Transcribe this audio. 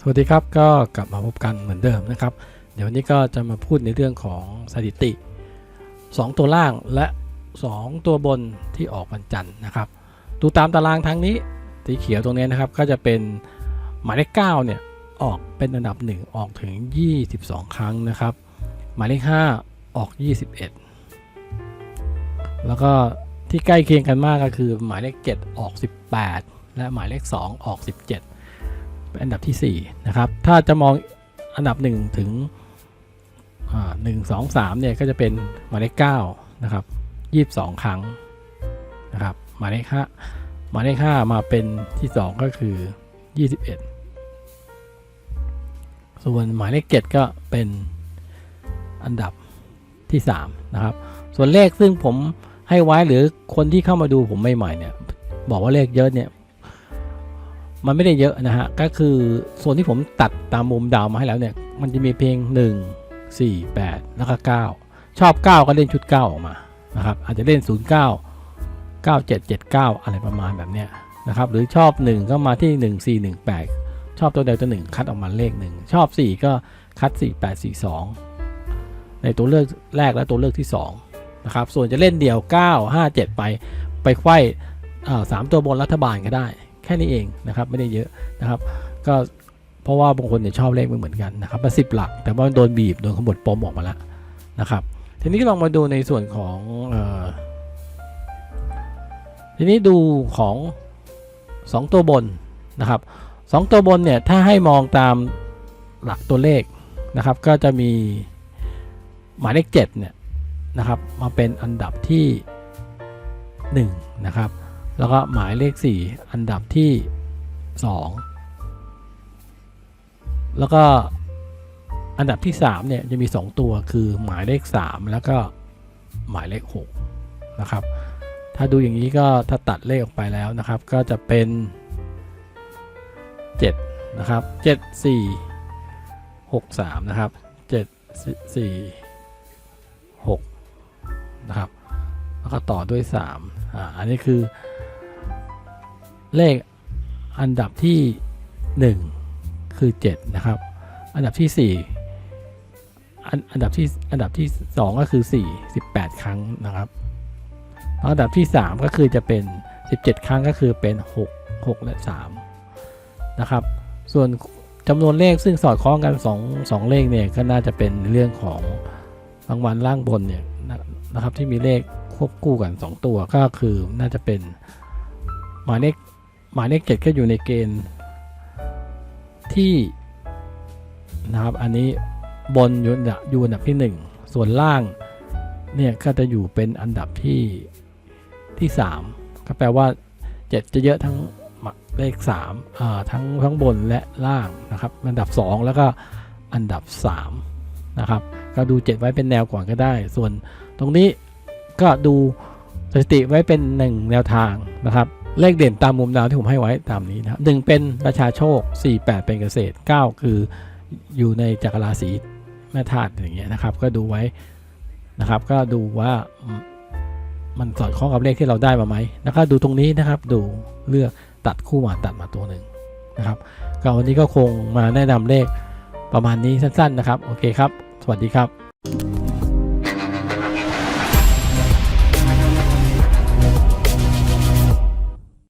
สวัสดีครับก็กลับมาพบกันเหมือนเดิมนะครับ เดี๋ยววันนี้ก็จะมาพูดในเรื่องของสถิติ 2 ตัวล่างและ 2 ตัวบนที่ออกวันจันทร์นะครับดูตามตารางทางนี้สีเขียวตรงนี้นะครับก็จะเป็นหมายเลข9เนี่ยออกเป็นอันดับ 1 ออกถึง 22 ครั้งนะครับ หมายเลข 5 ออก 21 แล้วก็ที่ใกล้เคียงกันมากก็คือหมายเลข 7 ออก 18 และหมายเลข 2 ออก 17 เป็นอันดับที่ 4 นะครับ ถ้าจะมองอันดับ 1 ถึงหนึ่งสองสามเนี่ยก็จะเป็นหมายเลข9นะครับ22ครั้งนะครับหมายเลข5หมายเลข5มาเป็นที่2ก็คือ21ส่วนหมายเลข7ก็เป็นอันดับที่3นะครับ ส่วนเลขซึ่งผมให้ไว้หรือคนที่เข้ามาดูผมใหม่ๆเนี่ยบอกว่าเลขเยอะเนี่ย มันไม่ได้เยอะนะฮะ ก็คือส่วนที่ผมตัดตามมุมดาวมาให้แล้วเนี่ย มันจะมีเพลง 1 4 8 แล้วก็ 9 ชอบ 9 ก็เล่นชุด 9 ออกมา นะครับ อาจจะเล่น 0 9 9 7 7 9 อะไรประมาณแบบเนี้ยนะครับ หรือชอบ 1 ก็มาที่ 1 4 1 8 ชอบตัวใดตัวหนึ่งคัดออกมาเลขหนึ่ง ชอบ 4 ก็คัด 4 8 4 2 ในตัวเลือกแรกและตัวเลือกที่ 2 นะครับ ส่วนจะเล่นเดี่ยว 9 5 7 ไป ไปไขว้สามตัวบนรัฐบาลก็ได้ แค่นี้เองนะครับไม่ได้เยอะนะครับ ก็เพราะว่าบางคนเนี่ยชอบเลขไม่เหมือนกันนะครับมาสิบหลัก แต่ว่าโดนบีบโดนขบวปมออกมาแล้วนะครับ ทีนี้ลองมาดูในส่วนของออทีนี้ดูของ 2 ตัวบนนะครับสองตัวบนเนี่ยถ้าให้มองตามหลักตัวเลขนะครับ ก็จะมีหมายเลข7เนี่ยนะครับมาเป็นอันดับที่ 1 นะครับ แล้วก็หมายเลข 4 อันดับที่ 2 แล้วก็อันดับที่ 3 เนี่ย จะมี 2 ตัวคือหมายเลข 3 แล้วก็หมายเลข 6 นะครับ ถ้าดูอย่างนี้ก็ถ้าตัดเลขออกไปแล้วนะครับ ก็จะเป็น 7 นะครับ 7 4 6 3 นะครับ 7 4 6 นะครับ แล้วก็ต่อด้วย3อ่าอันนี้คือ เลขอันดับที่ 1 คือ 7 นะครับ อันดับที่ 4 อันอันดับที่อันดับที่ 2 ก็คือ 4 18 ครั้งนะครับอันดับที่ 3 ก็คือจะเป็น 17 ครั้งก็คือเป็น 6 6 และ 3 นะครับ ส่วนจำนวนเลขซึ่งสอดคล้องกัน 2 2 เลขเนี่ยก็น่าจะเป็นเรื่องของรางวัลล่างบนเนี่ยนะครับที่มีเลขควบคู่กัน 2 ตัวก็คือน่าจะเป็นหมายเลข หมายเลขเจ็ดก็อยู่ในเกณฑ์ที่นะครับ อันนี้บนอยู่อันดับอยู่อันดับที่ 1 ส่วนล่างเนี่ยก็จะอยู่เป็นอันดับที่ที่ 3 ก็แปลว่า 7 จะเยอะทั้งเลข3อ่าทั้งทั้งบนและล่างนะครับ อันดับ 2 แล้วก็อันดับ3นะครับ ก็ดู 7 ไว้เป็นแนวก่อนก็ได้ ส่วนตรงนี้ก็ดูสถิติไว้เป็นหนึ่งแนวทางนะครับ เลขเด่นตามมุมดาวที่ผมให้ไว้ตามนี้นะครับหนึ่งเป็นประชาโชค 48 เป็นเกษตร 9 คืออยู่ในจักรราศีแม่ธาตุอย่างเงี้ยนะครับ ก็ดูไว้นะครับ ก็ดูว่ามันสอดคล้องกับเลขที่เราได้มาไหมนะครับดูตรงนี้นะครับ ดูเลือกตัดคู่มาตัดมาตัวหนึ่งนะครับก็วันนี้ก็คงมาแนะนำเลขประมาณนี้สั้น ๆ นะครับ โอเคครับ สวัสดีครับ